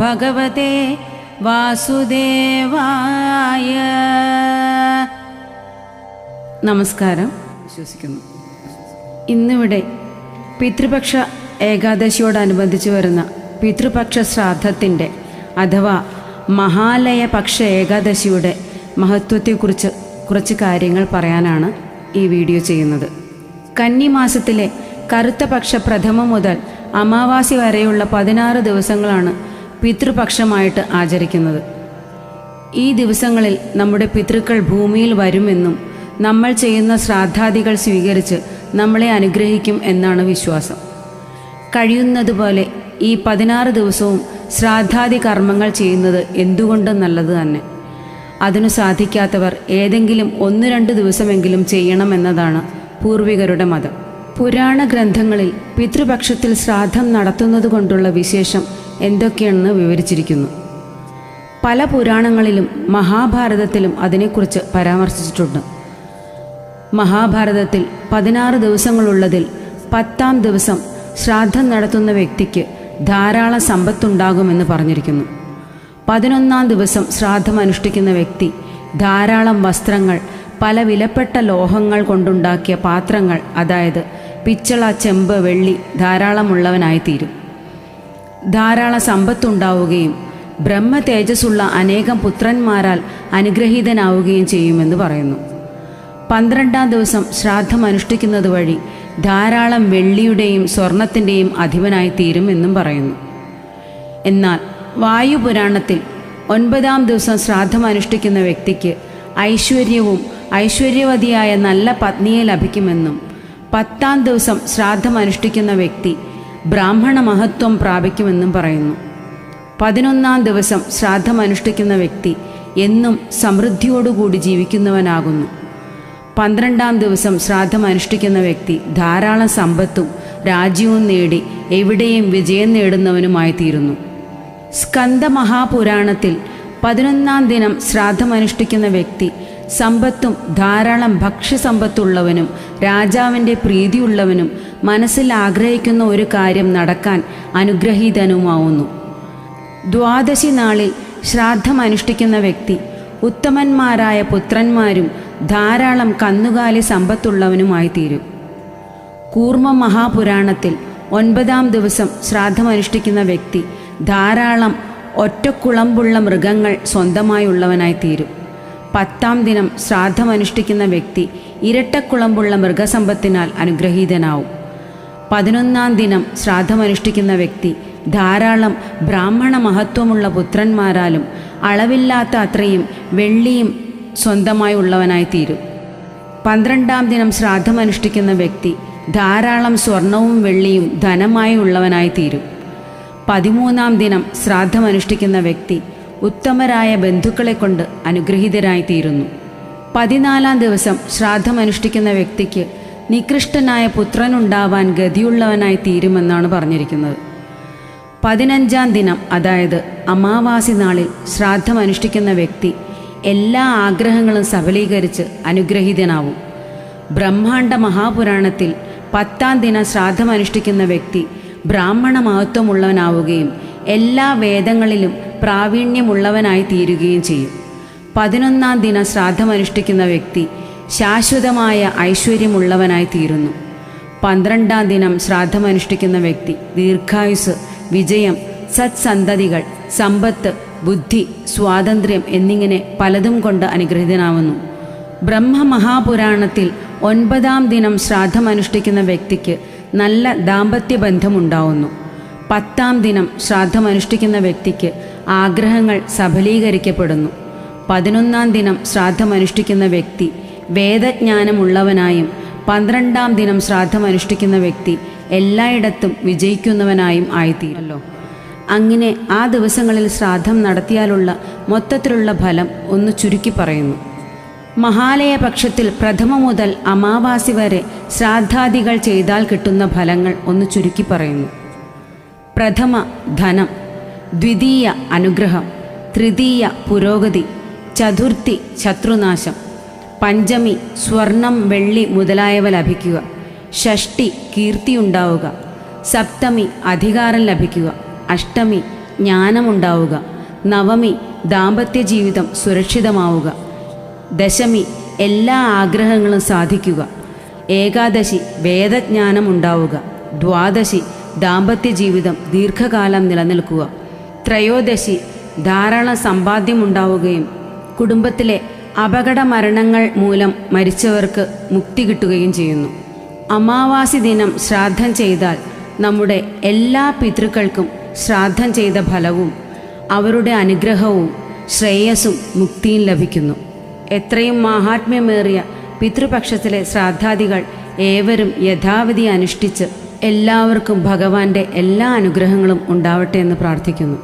ഭഗവതേ വാസുദേവായ നമസ്കാരം വിശ്വസിക്കുന്നു. ഇന്നിവിടെ പിതൃപക്ഷ ഏകാദശിയോടനുബന്ധിച്ച് വരുന്ന പിതൃപക്ഷ ശ്രാദ്ധത്തിന്റെ അഥവാ മഹാലയ പക്ഷ ഏകാദശിയുടെ മഹത്വത്തെക്കുറിച്ച് കുറച്ച് കാര്യങ്ങൾ പറയാനാണ് ഈ വീഡിയോ ചെയ്യുന്നത്. കന്നിമാസത്തിലെ കറുത്ത പക്ഷ പ്രഥമം മുതൽ അമാവാസി വരെയുള്ള പതിനാറ് ദിവസങ്ങളാണ് പിതൃപക്ഷമായിട്ട് ആചരിക്കുന്നത്. ഈ ദിവസങ്ങളിൽ നമ്മുടെ പിതൃക്കൾ ഭൂമിയിൽ വരുമെന്നും നമ്മൾ ചെയ്യുന്ന ശ്രാദ്ധാദികൾ സ്വീകരിച്ച് നമ്മളെ അനുഗ്രഹിക്കും എന്നാണ് വിശ്വാസം. കഴിയുന്നതുപോലെ ഈ പതിനാറ് ദിവസവും ശ്രാദ്ധാദി കർമ്മങ്ങൾ ചെയ്യുന്നത് എന്തുകൊണ്ടും നല്ലത് തന്നെ? അതിനു സാധിക്കാത്തവർ ഏതെങ്കിലും ഒന്ന് രണ്ട് ദിവസമെങ്കിലും ചെയ്യണമെന്നതാണ് പൂർവികരുടെ മതം. പുരാണ ഗ്രന്ഥങ്ങളിൽ പിതൃപക്ഷത്തിൽ ശ്രാദ്ധം നടത്തുന്നത് കൊണ്ടുള്ള വിശേഷം എന്തൊക്കെയാണെന്ന് വിവരിച്ചിരിക്കുന്നു. പല പുരാണങ്ങളിലും മഹാഭാരതത്തിലും അതിനെക്കുറിച്ച് പരാമർശിച്ചിട്ടുണ്ട്. മഹാഭാരതത്തിൽ പതിനാറ് ദിവസങ്ങളുള്ളതിൽ പത്താം ദിവസം ശ്രാദ്ധം നടത്തുന്ന വ്യക്തിക്ക് ധാരാളം സമ്പത്തുണ്ടാകുമെന്ന് പറഞ്ഞിരിക്കുന്നു. പതിനൊന്നാം ദിവസം ശ്രാദ്ധം അനുഷ്ഠിക്കുന്ന വ്യക്തി ധാരാളം വസ്ത്രങ്ങൾ പല വിലപ്പെട്ട ലോഹങ്ങൾ കൊണ്ടുണ്ടാക്കിയ പാത്രങ്ങൾ അതായത് പിച്ചള ചെമ്പ് വെള്ളി ധാരാളമുള്ളവനായിത്തീരും. ധാരാളം സമ്പത്തുണ്ടാവുകയും ബ്രഹ്മ തേജസ്സുള്ള അനേകം പുത്രന്മാരാൽ അനുഗ്രഹീതനാവുകയും ചെയ്യുമെന്ന് പറയുന്നു. പന്ത്രണ്ടാം ദിവസം ശ്രാദ്ധം അനുഷ്ഠിക്കുന്നത് വഴി ധാരാളം വെള്ളിയുടെയും സ്വർണത്തിന്റെയും അധിപനായി തീരും എന്നും പറയുന്നു. എന്നാൽ വായുപുരാണത്തിൽ ഒൻപതാം ദിവസം ശ്രാദ്ധം അനുഷ്ഠിക്കുന്ന വ്യക്തിക്ക് ഐശ്വര്യവും ഐശ്വര്യവതിയായ നല്ല പത്നിയെ ലഭിക്കുമെന്നും പത്താം ദിവസം ശ്രാദ്ധം അനുഷ്ഠിക്കുന്ന വ്യക്തി ബ്രാഹ്മണ മഹത്വം പ്രാപിക്കുമെന്നും പറയുന്നു. പതിനൊന്നാം ദിവസം ശ്രാദ്ധം അനുഷ്ഠിക്കുന്ന വ്യക്തി എന്നും സമൃദ്ധിയോടുകൂടി ജീവിക്കുന്നവനാകുന്നു. പന്ത്രണ്ടാം ദിവസം ശ്രാദ്ധം അനുഷ്ഠിക്കുന്ന വ്യക്തി ധാരാളം സമ്പത്തും രാജ്യവും നേടി എവിടെയും വിജയം നേടുന്നവനുമായി തീരുന്നു സ്കന്ദ മഹാപുരാണത്തിൽ പതിനൊന്നാം ദിനം ശ്രാദ്ധം അനുഷ്ഠിക്കുന്ന വ്യക്തി സമ്പത്തും ധാരാളം ഭക്ഷ്യസമ്പത്തുള്ളവനും രാജാവിന്റെ പ്രീതിയുള്ളവനും മനസ്സിൽ ആഗ്രഹിക്കുന്ന ഒരു കാര്യം നടക്കാൻ അനുഗ്രഹീതനുമാവുന്നു. ദ്വാദശി നാളിൽ ശ്രാദ്ധം അനുഷ്ഠിക്കുന്ന വ്യക്തി ഉത്തമന്മാരായ പുത്രന്മാരും ധാരാളം കന്നുകാലി സമ്പത്തുള്ളവനുമായി തീരും കൂർമ്മ മഹാപുരാണത്തിൽ ഒൻപതാം ദിവസം ശ്രാദ്ധമനുഷ്ഠിക്കുന്ന വ്യക്തി ധാരാളം ഒറ്റക്കുളമ്പുള്ള മൃഗങ്ങൾ സ്വന്തമായുള്ളവനായി തീരും പത്താം ദിനം ശ്രാദ്ധമനുഷ്ഠിക്കുന്ന വ്യക്തി ഇരട്ടക്കുളമ്പുള്ള മൃഗസമ്പത്തിനാൽ അനുഗ്രഹീതനാവും. പതിനൊന്നാം ദിനം ശ്രാദ്ധമനുഷ്ഠിക്കുന്ന വ്യക്തി ധാരാളം ബ്രാഹ്മണ മഹത്വമുള്ള പുത്രന്മാരാലും അളവില്ലാത്ത അത്രയും വെള്ളിയും സ്വന്തമായി ഉള്ളവനായി തീരും പന്ത്രണ്ടാം ദിനം ശ്രാദ്ധമനുഷ്ഠിക്കുന്ന വ്യക്തി ധാരാളം സ്വർണവും വെള്ളിയും ധനമായി ഉള്ളവനായി തീരും പതിമൂന്നാം ദിനം ശ്രാദ്ധമനുഷ്ഠിക്കുന്ന വ്യക്തി ഉത്തമരായ ബന്ധുക്കളെ കൊണ്ട് അനുഗ്രഹീതരായി തീരുന്നു പതിനാലാം ദിവസം ശ്രാദ്ധമനുഷ്ഠിക്കുന്ന വ്യക്തിക്ക് നികൃഷ്ടനായ പുത്രനുണ്ടാവാൻ ഗതിയുള്ളവനായി തീരുമെന്നാണ് പറഞ്ഞിരിക്കുന്നത്. പതിനഞ്ചാം ദിനം അതായത് അമാവാസി നാളിൽ ശ്രാദ്ധമനുഷ്ഠിക്കുന്ന വ്യക്തി എല്ലാ ആഗ്രഹങ്ങളും സഫലീകരിച്ച് അനുഗ്രഹീതനാവും. ബ്രഹ്മാണ്ട മഹാപുരാണത്തിൽ പത്താം ദിനം ശ്രാദ്ധമനുഷ്ഠിക്കുന്ന വ്യക്തി ബ്രാഹ്മണ മഹത്വമുള്ളവനാവുകയും എല്ലാ വേദങ്ങളിലും പ്രാവീണ്യമുള്ളവനായി തീരുകയും ചെയ്യും. പതിനൊന്നാം ദിന ശ്രാദ്ധമനുഷ്ഠിക്കുന്ന വ്യക്തി ശാശ്വതമായ ഐശ്വര്യമുള്ളവനായി തീരുന്നു. പന്ത്രണ്ടാം ദിനം ശ്രാദ്ധമനുഷ്ഠിക്കുന്ന വ്യക്തി ദീർഘായുസ് വിജയം സത്സന്തതികൾ സമ്പത്ത് ബുദ്ധി സ്വാതന്ത്ര്യം എന്നിങ്ങനെ പലതും കൊണ്ട് അനുഗ്രഹീതനാവുന്നു. ബ്രഹ്മമഹാപുരാണത്തിൽ ഒൻപതാം ദിനം ശ്രാദ്ധമനുഷ്ഠിക്കുന്ന വ്യക്തിക്ക് നല്ല ദാമ്പത്യ ബന്ധമുണ്ടാവുന്നു. പത്താം ദിനം ശ്രാദ്ധമനുഷ്ഠിക്കുന്ന വ്യക്തിക്ക് ആഗ്രഹങ്ങൾ സഫലീകരിക്കപ്പെടുന്നു. പതിനൊന്നാം ദിനം ശ്രാദ്ധമനുഷ്ഠിക്കുന്ന വ്യക്തി വേദജ്ഞാനമുള്ളവനായും പന്ത്രണ്ടാം ദിനം ശ്രാദ്ധമനുഷ്ഠിക്കുന്ന വ്യക്തി എല്ലായിടത്തും വിജയിക്കുന്നവനായും ആയിത്തീരല്ലോ അങ്ങനെ ആ ദിവസങ്ങളിൽ ശ്രാദ്ധം നടത്തിയാലുള്ള മൊത്തത്തിലുള്ള ഫലം ഒന്ന് ചുരുക്കി പറയുന്നു. മഹാലയ പക്ഷത്തിൽ പ്രഥമ മുതൽ അമാവാസി വരെ ശ്രാദ്ധാദികൾ ചെയ്താൽ കിട്ടുന്ന ഫലങ്ങൾ ഒന്ന് ചുരുക്കി പറയുന്നു. പ്രഥമ ധനം ദ്വിതീയ അനുഗ്രഹം തൃതീയ പുരോഗതി ചതുർത്ഥി ശത്രുനാശം പഞ്ചമി സ്വർണം വെള്ളി മുതലായവ ലഭിക്കുക ഷഷ്ടി കീർത്തിയുണ്ടാവുക സപ്തമി അധികാരം ലഭിക്കുക അഷ്ടമി ജ്ഞാനമുണ്ടാവുക നവമി ദാമ്പത്യ ജീവിതം സുരക്ഷിതമാവുക ദശമി എല്ലാ ആഗ്രഹങ്ങളും സാധിക്കുക ഏകാദശി വേദജ്ഞാനം ഉണ്ടാവുക ദ്വാദശി ദാമ്പത്യ ജീവിതം ദീർഘകാലം നിലനിൽക്കുക. ത്രയോദശി ധാരാളം സമ്പാദ്യമുണ്ടാവുകയും കുടുംബത്തിലെ അപകട മരണങ്ങൾ മൂലം മരിച്ചവർക്ക് മുക്തി കിട്ടുകയും ചെയ്യുന്നു. അമാവാസി ദിനം ശ്രാദ്ധം ചെയ്താൽ നമ്മുടെ എല്ലാ പിതൃക്കൾക്കും ശ്രാദ്ധം ചെയ്ത ഫലവും അവരുടെ അനുഗ്രഹവും ശ്രേയസ്സും മുക്തിയും ലഭിക്കുന്നു. എത്രയും മാഹാത്മ്യമേറിയ പിതൃപക്ഷത്തിലെ ശ്രാദ്ധാദികൾ ഏവരും യഥാവിധി അനുഷ്ഠിച്ച് എല്ലാവർക്കും ഭഗവാന്റെ എല്ലാ അനുഗ്രഹങ്ങളും ഉണ്ടാവട്ടെ എന്ന് പ്രാർത്ഥിക്കുന്നു.